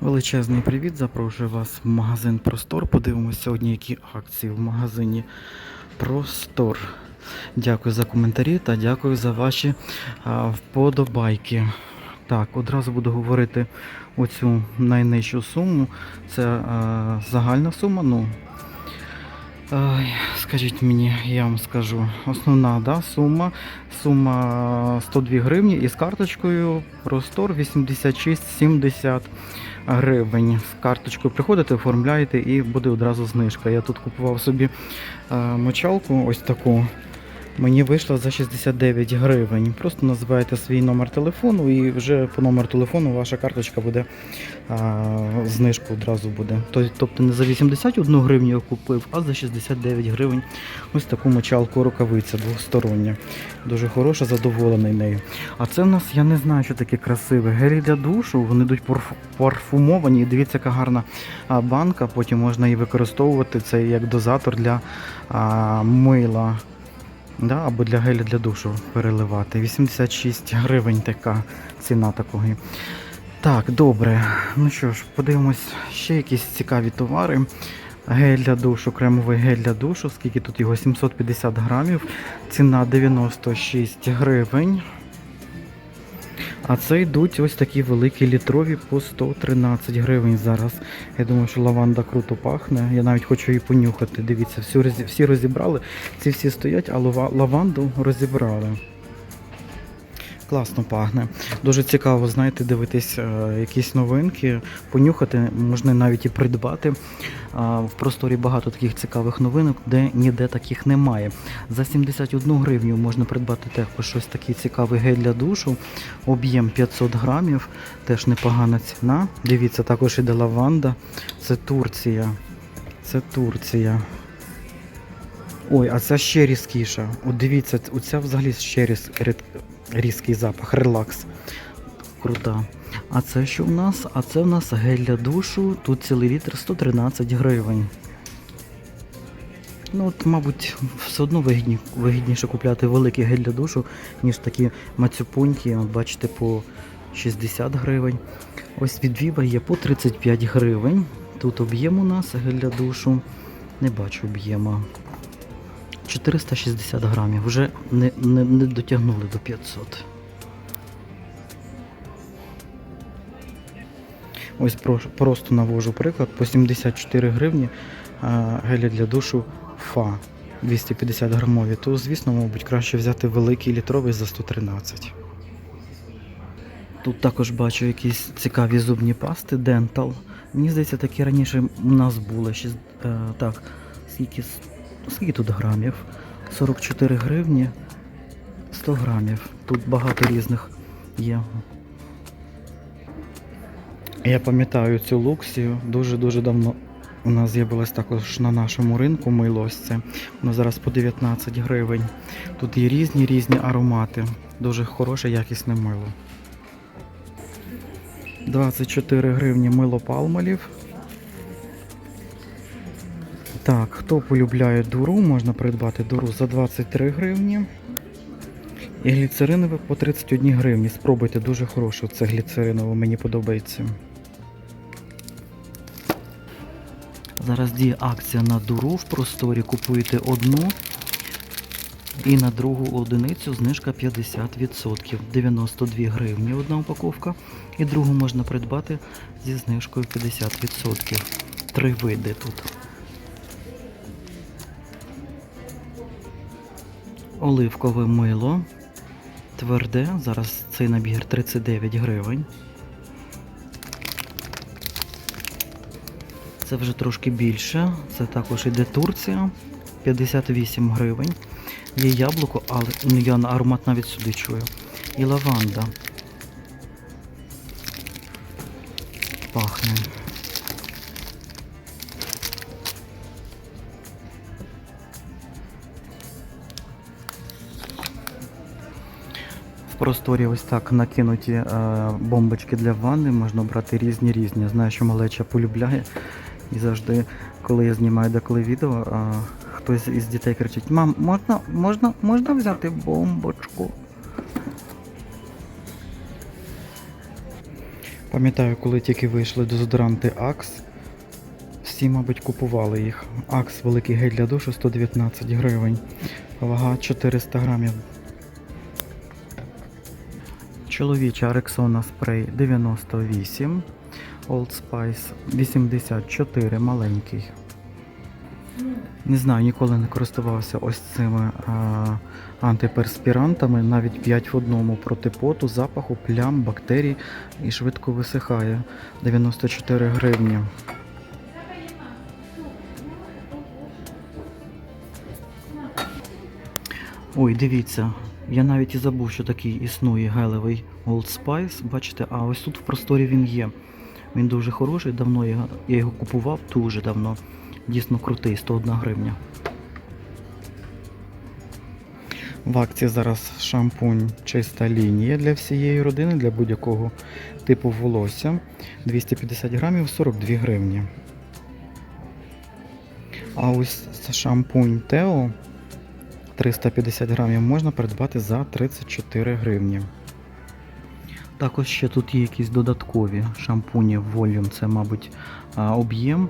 Величезний привіт, запрошую вас в магазин Простор. Подивимося сьогодні, які акції в магазині Простор. Дякую за коментарі та дякую за ваші а, вподобайки. Так, одразу буду говорити оцю найнижчу суму. Це а, загальна сума. Ну, скажіть мені, я вам скажу. Основна да, сума. Сума 102 гривні і з карточкою Простор 86,70 гривень. З карточкою приходите, оформляєте і буде одразу знижка. Я тут купував собі е, мочалку, ось таку. Мені вийшло за 69 гривень. Просто називаєте свій номер телефону і вже по номеру телефону ваша карточка буде а, знижка одразу буде. Тобто не за 81 гривню я купив, а за 69 гривень ось таку мочалку рукавиця двостороння. Дуже хороша, задоволений нею. А це в нас, я не знаю, що таке красиве. Гелі для душу, вони йдуть парф- парфумовані. І дивіться, яка гарна банка. Потім можна її використовувати. Це як дозатор для а, мила. Да, або для геля для душу переливати. 86 гривень така ціна такої. Так, добре. Ну що ж, подивимось ще якісь цікаві товари. Гель для душу, кремовий гель для душу, скільки тут його 750 грамів. Ціна 96 гривень. А це йдуть ось такі великі літрові по 113 гривень зараз. Я думаю, що лаванда круто пахне. Я навіть хочу її понюхати. Дивіться, всю всі розібрали. Ці всі стоять, а лава- лаванду розібрали. Класно пахне. Дуже цікаво, знаєте, дивитись е, якісь новинки, понюхати, можна навіть і придбати. А, в просторі багато таких цікавих новинок, де ніде таких немає. За 71 гривню можна придбати також щось такий цікавий гель для душу. Об'єм 500 грамів, теж непогана ціна. Дивіться, також іде лаванда. Це Турція. Це Турція. Ой, а це ще різкіша. От дивіться, оця взагалі ще різ, різкий запах, релакс. Крута. А це що в нас? А це в нас гель для душу. Тут цілий літр 113 гривень. Ну от, мабуть, все одно вигідні, вигідніше купляти великий гель для душу, ніж такі мацюпуньки. Бачите, по 60 гривень. Ось від Viva є по 35 гривень. Тут об'єм у нас гель для душу. Не бачу об'єма. 460 грамів. Вже не, не, не дотягнули до 500. Ось про, просто навожу приклад. По 74 гривні гелі для душу ФА 250 грамові. То, звісно, мабуть, краще взяти великий літровий за 113. Тут також бачу якісь цікаві зубні пасти Dental. Мені здається, такі раніше у нас були. Ще, так, скільки, скільки тут грамів? 44 гривні 100 грамів. Тут багато різних є. Я пам'ятаю цю луксію дуже-дуже давно. У нас з'явилось також на нашому ринку мило. Воно зараз по 19 гривень. Тут є різні різні аромати. Дуже хороше, якісне мило. 24 гривні мило палмолів. Так, хто полюбляє дуру, можна придбати дуру за 23 гривні. І гліцеринове по 31 гривні. Спробуйте, дуже хороше. Це гліцеринове, мені подобається. Зараз діє акція на дуру в просторі. Купуєте одну і на другу одиницю знижка 50%. 92 гривні одна упаковка. І другу можна придбати зі знижкою 50%. Три види тут. Оливкове мило. Тверде. Зараз цей набір 39 гривень. Це вже трошки більше. Це також іде Турція. 58 гривень. Є яблуко, але ну, я аромат навіть сюди чую. І лаванда. Пахне. Просторі ось так накинуті е, бомбочки для ванни, можна брати різні різні. Знаю, що малеча полюбляє. І завжди, коли я знімаю деколи відео, е, хтось із дітей кричить: Мам, можна, можна, можна взяти бомбочку? Пам'ятаю, коли тільки вийшли дезодоранти Axe, всі, мабуть, купували їх. Axe великий гель для душу 119 гривень. Вага 400 грамів. Чоловіча Рексона спрей 98. Old Spice 84 маленький. Не знаю, ніколи не користувався ось цими а, антиперспірантами, навіть 5 в одному проти поту, запаху, плям, бактерій і швидко висихає. 94 гривні. Ой, дивіться, я навіть і забув, що такий існує гелевий Old Spice. Бачите, а ось тут в просторі він є. Він дуже хороший, давно я, я його купував, дуже давно. Дійсно крутий, 101 гривня. В акції зараз шампунь чиста лінія для всієї родини, для будь-якого типу волосся. 250 грамів 42 гривні. А ось шампунь Тео 350 грамів можна придбати за 34 гривні. Також ще тут є якісь додаткові шампуні Volume, це, мабуть, об'єм.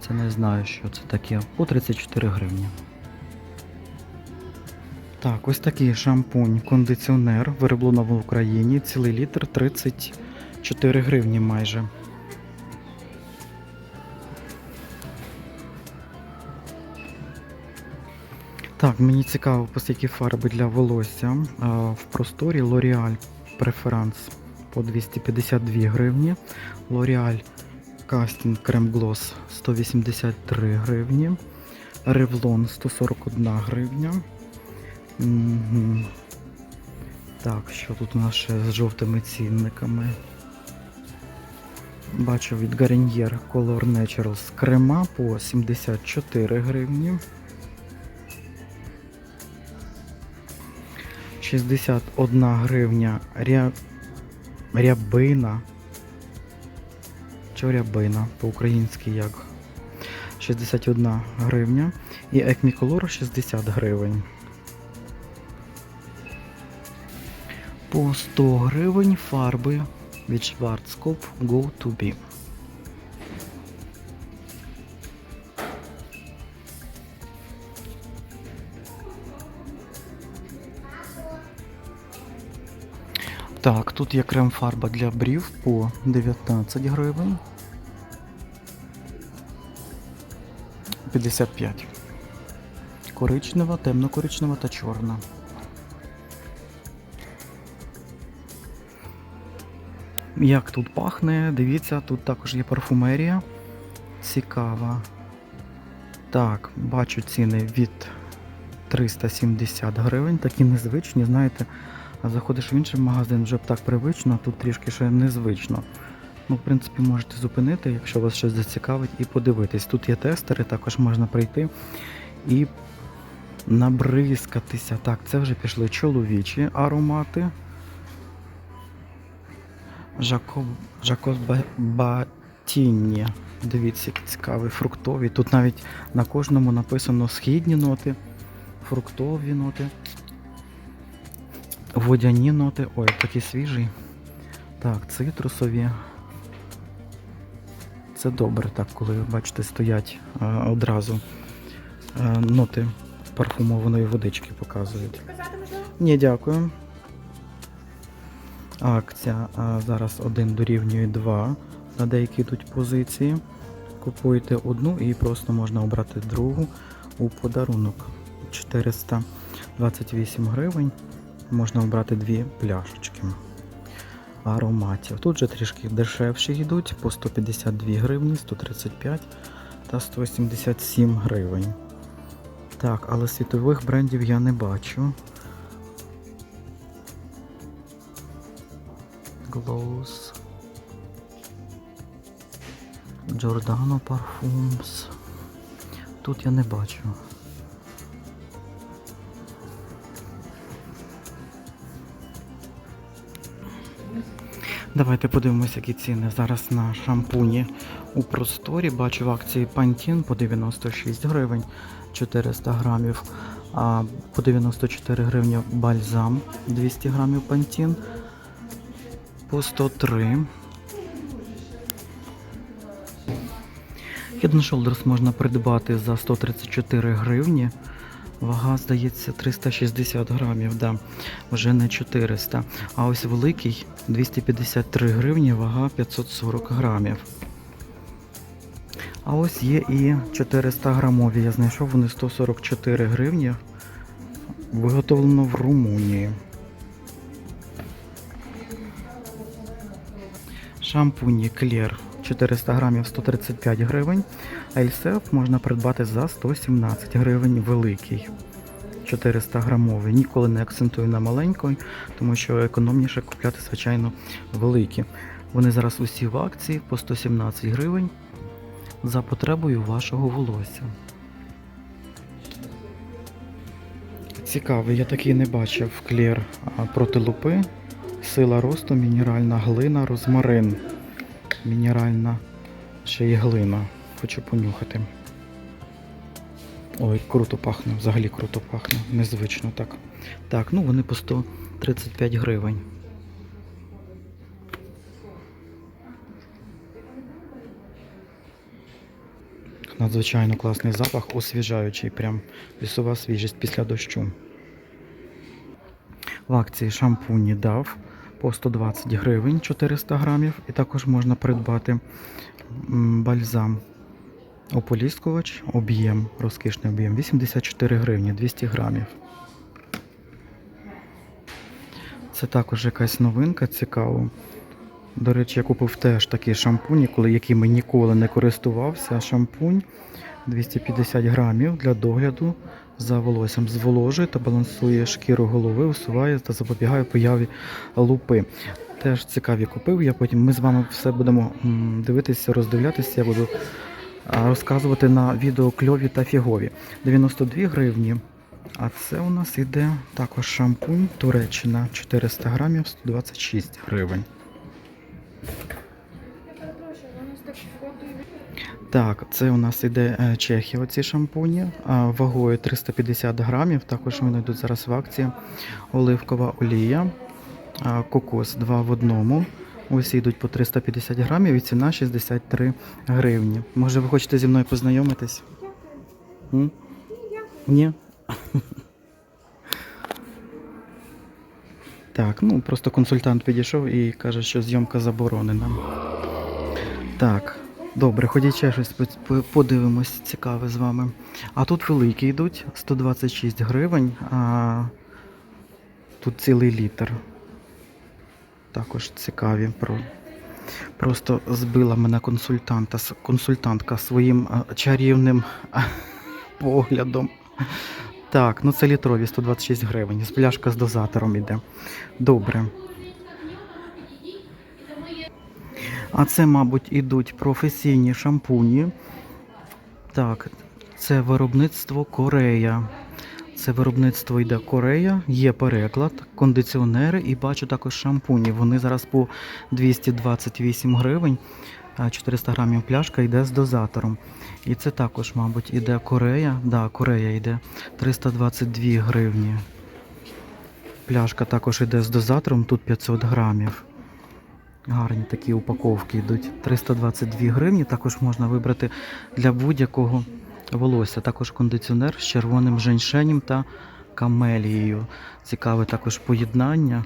Це не знаю, що це таке. По 34 гривні. Так, ось такий шампунь, кондиціонер, вироблено в Україні, цілий літр 34 гривні майже. Так, мені цікаво, оскільки фарби для волосся в просторі L'Oreal Preference по 252 гривні. L'Oreal Casting Creme Gloss 183 гривні. Revlon 141 гривня. Мгм. Так, що тут у нас ще з жовтими цінниками? Бачу від Garnier Color Naturals крема по 74 гривні. 61 гривня ря... рябина. Чи рябина по-українськи як? 61 гривня. І Екміколор 60 гривень. По 100 гривень фарби від Schwarzkopf Go to Be. Так, тут є крем-фарба для брів по 19 гривень. 55. Коричнева, темно-коричнева та чорна. Як тут пахне, дивіться, тут також є парфумерія. Цікава. Так, бачу ціни від 370 гривень, такі незвичні, знаєте. Заходиш в інший магазин, вже б так привично, а тут трішки ще незвично. Ну, в принципі, можете зупинити, якщо вас щось зацікавить, і подивитись. Тут є тестери, також можна прийти і набризкатися. Так, це вже пішли чоловічі аромати. Жако... Жакос Батінні. Дивіться, які цікаві, фруктові. Тут навіть на кожному написано східні ноти, фруктові ноти. Водяні ноти. Ой, такий свіжий. Так, цитрусові. Це добре, так, коли, бачите, стоять е, одразу е, ноти парфумованої водички показують. Ні, дякую. Акція а, зараз 1 дорівнює 2. На деякі йдуть позиції. Купуєте одну і просто можна обрати другу у подарунок. 428 гривень. Можна обрати дві пляшечки ароматів. Тут же трішки дешевші йдуть по 152 гривні, 135 та 177 гривень. Так, але світових брендів я не бачу. Glows. Giordano Parfums. Тут я не бачу. Давайте подивимося, які ціни зараз на шампуні у просторі. Бачу в акції Pantene по 96 гривень 400 грамів, а по 94 гривні бальзам 200 грамів Pantene, по 103. Head Shoulders можна придбати за 134 гривні. Вага, здається, 360 грамів, да. вже не 400. А ось великий 253 гривні, вага 540 грамів. А ось є і 400 грамові. Я знайшов вони 144 гривні. Виготовлено в Румунії. Шампуні Клєр 400 грамів 135 гривень. Ельсеф можна придбати за 117 гривень великий. 400 грамовий. Ніколи не акцентую на маленький, тому що економніше купляти, звичайно, великі. Вони зараз усі в акції по 117 гривень за потребою вашого волосся. Цікавий, я такий не бачив клір проти лупи. Сила росту, мінеральна глина, розмарин. Мінеральна ще й глина. Хочу понюхати. Ой, круто пахне, взагалі круто пахне. Незвично так. Так, ну вони по 135 гривень. Надзвичайно класний запах, освіжаючий, прям лісова свіжість після дощу. В акції шампуні дав по 120 гривень 400 грамів. І також можна придбати бальзам ополіскувач, об'єм, розкішний об'єм 84 гривні 200 грамів. Це також якась новинка цікава. До речі, я купив теж такий шампунь, якими ніколи не користувався. Шампунь 250 грамів для догляду за волоссям. Зволожує та балансує шкіру голови, усуває та запобігає появі лупи. Теж цікаві купив. Я потім ми з вами все будемо дивитися, роздивлятися. Я буду розказувати на відео кльові та фігові. 92 гривні. А це у нас іде також шампунь Туреччина 400 грамів 126 гривень. Так, це у нас іде е, Чехія, оці шампуні, а, вагою 350 грамів. Також вони йдуть зараз в акції. Оливкова олія, кокос 2 в одному. Усі йдуть по 350 грамів і ціна 63 гривні. Може, ви хочете зі мною познайомитись? М? Ні? Так, ну просто консультант підійшов і каже, що зйомка заборонена. Так, добре, ходіть ще щось по- по- подивимось цікаве з вами. А тут великі йдуть 126 гривень, а тут цілий літр. Також цікаві. Про... Просто збила мене консультанта, консультантка своїм чарівним поглядом. Так, ну це літрові 126 гривень. З пляшка з дозатором іде. Добре. А це, мабуть, ідуть професійні шампуні. Так, це виробництво Корея. Це виробництво йде Корея, є переклад, кондиціонери і бачу також шампуні. Вони зараз по 228 гривень. 400 грамів пляшка йде з дозатором. І це також, мабуть, іде Корея. Да, Корея йде 322 гривні. Пляшка також йде з дозатором, тут 500 грамів. Гарні такі упаковки йдуть. 322 гривні. Також можна вибрати для будь-якого волосся. Також кондиціонер з червоним женьшенем та камелією. Цікаве також поєднання.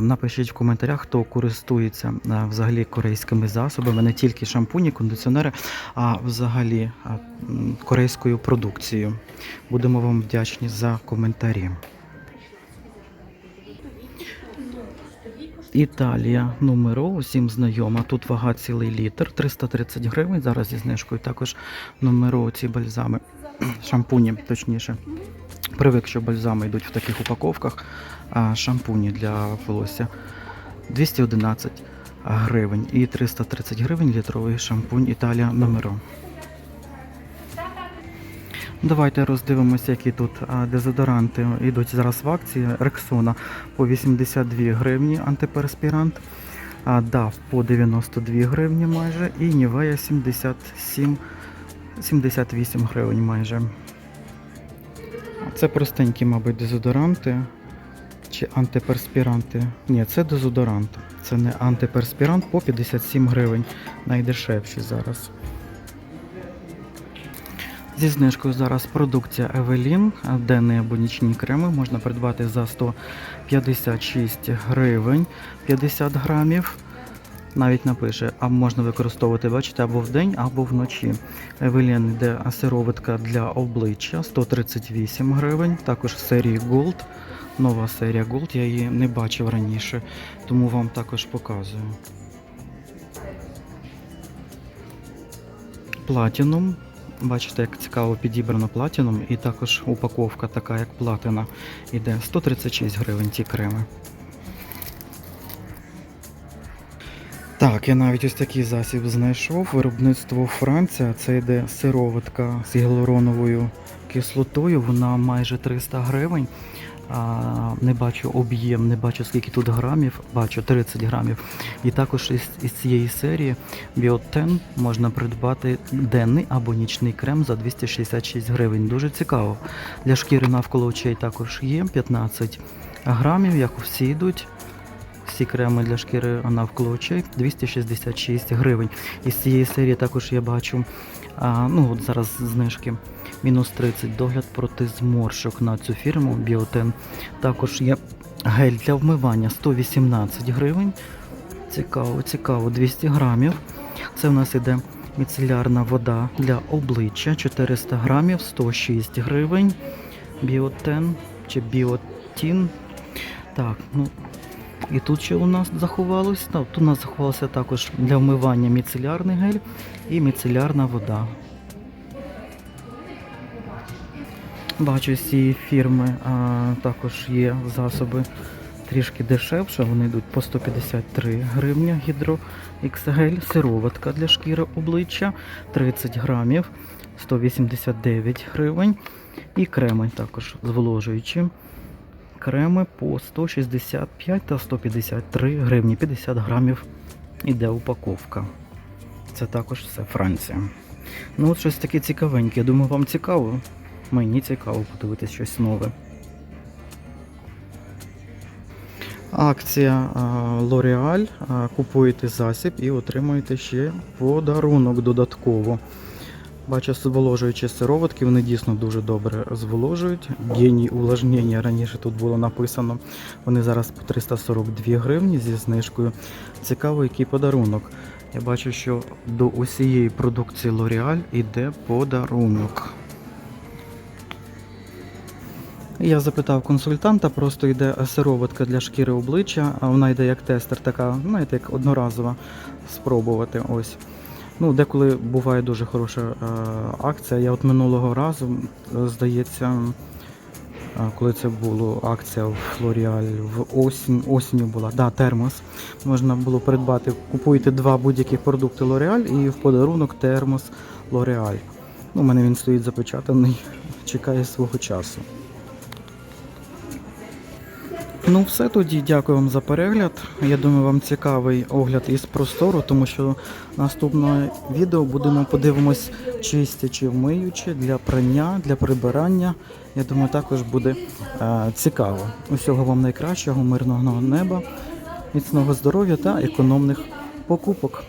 Напишіть в коментарях, хто користується взагалі корейськими засобами, не тільки шампуні, кондиціонери, а взагалі корейською продукцією. Будемо вам вдячні за коментарі. Італія номеро, усім знайома. Тут вага цілий літр, 330 гривень. Зараз зі знижкою також номеро ці бальзами, шампуні, точніше. Привик, що бальзами йдуть в таких упаковках, а шампуні для волосся 211 гривень і 330 гривень літровий шампунь Італія номеро. Давайте роздивимося, які тут дезодоранти йдуть зараз в акції. Рексона по 82 гривні антиперспірант, DAF по 92 гривні майже і Нівея 77 78 гривень майже. Це простенькі, мабуть, дезодоранти чи антиперспіранти. Ні, це дезодорант. Це не антиперспірант по 57 гривень. Найдешевші зараз. Зі знижкою зараз продукція Евелін, денний або нічні креми можна придбати за 156 гривень 50 грамів. Навіть напише, а можна використовувати, бачите, або вдень, або вночі. Евелін йде сироватка для обличчя 138 гривень. Також серії Gold. Нова серія Gold, я її не бачив раніше, тому вам також показую. Platinum. Бачите, як цікаво підібрано платіном і також упаковка така, як платина. Іде 136 гривень ці креми. Так, я навіть ось такий засіб знайшов. Виробництво Франція. Це йде сироватка з гіалуроновою кислотою. Вона майже 300 гривень. Не бачу об'єм, не бачу скільки тут грамів, бачу 30 грамів. І також із, із цієї серії Bioten можна придбати денний або нічний крем за 266 гривень. Дуже цікаво. Для шкіри навколо очей також є 15 грамів, як всі йдуть. Всі креми для шкіри навколо очей 266 гривень. Із цієї серії також я бачу, а, ну от зараз знижки мінус 30 догляд проти зморшок на цю фірму Біотен. Також є гель для вмивання 118 гривень. Цікаво, цікаво, 200 грамів. Це в нас іде міцелярна вода для обличчя 400 грамів, 106 гривень. Біотен чи біотін. Так, ну і тут ще у нас заховалось. Так, тут у нас заховався також для вмивання міцелярний гель і міцелярна вода. Бачу, з цієї фірми а, також є засоби трішки дешевше. Вони йдуть по 153 гривня гідро XGel, сироватка для шкіри обличчя 30 грамів, 189 гривень. І креми також зволожуючі. Креми по 165 та 153 гривні, 50 грамів іде упаковка. Це також все Франція. Ну от щось таке цікавеньке. Я думаю, вам цікаво. Мені цікаво подивитись щось нове. Акція L'Oreal. Купуєте засіб і отримуєте ще подарунок додатково. Бачу, зволожуючі сироватки, вони дійсно дуже добре зволожують. Геній увлажнення раніше тут було написано. Вони зараз по 342 гривні зі знижкою. Цікаво, який подарунок. Я бачу, що до усієї продукції L'Oreal йде подарунок. Я запитав консультанта, просто йде сироватка для шкіри обличчя, а вона йде як тестер, така, знаєте, як одноразова спробувати. ось. Ну, Деколи буває дуже хороша е, акція. Я от минулого разу, е, здається, е, коли це була акція в L'Oreal, в осінь, осінню була, да, термос. Можна було придбати, купуєте два будь-яких продукти L'Oreal і в подарунок термос. Ну, у мене він стоїть запечатаний, чекає свого часу. Ну, все тоді, дякую вам за перегляд. Я думаю, вам цікавий огляд із простору, тому що наступне відео будемо подивимось чистячи, вмиючи для прання, для прибирання. Я думаю, також буде е, цікаво. Усього вам найкращого, мирного неба, міцного здоров'я та економних покупок.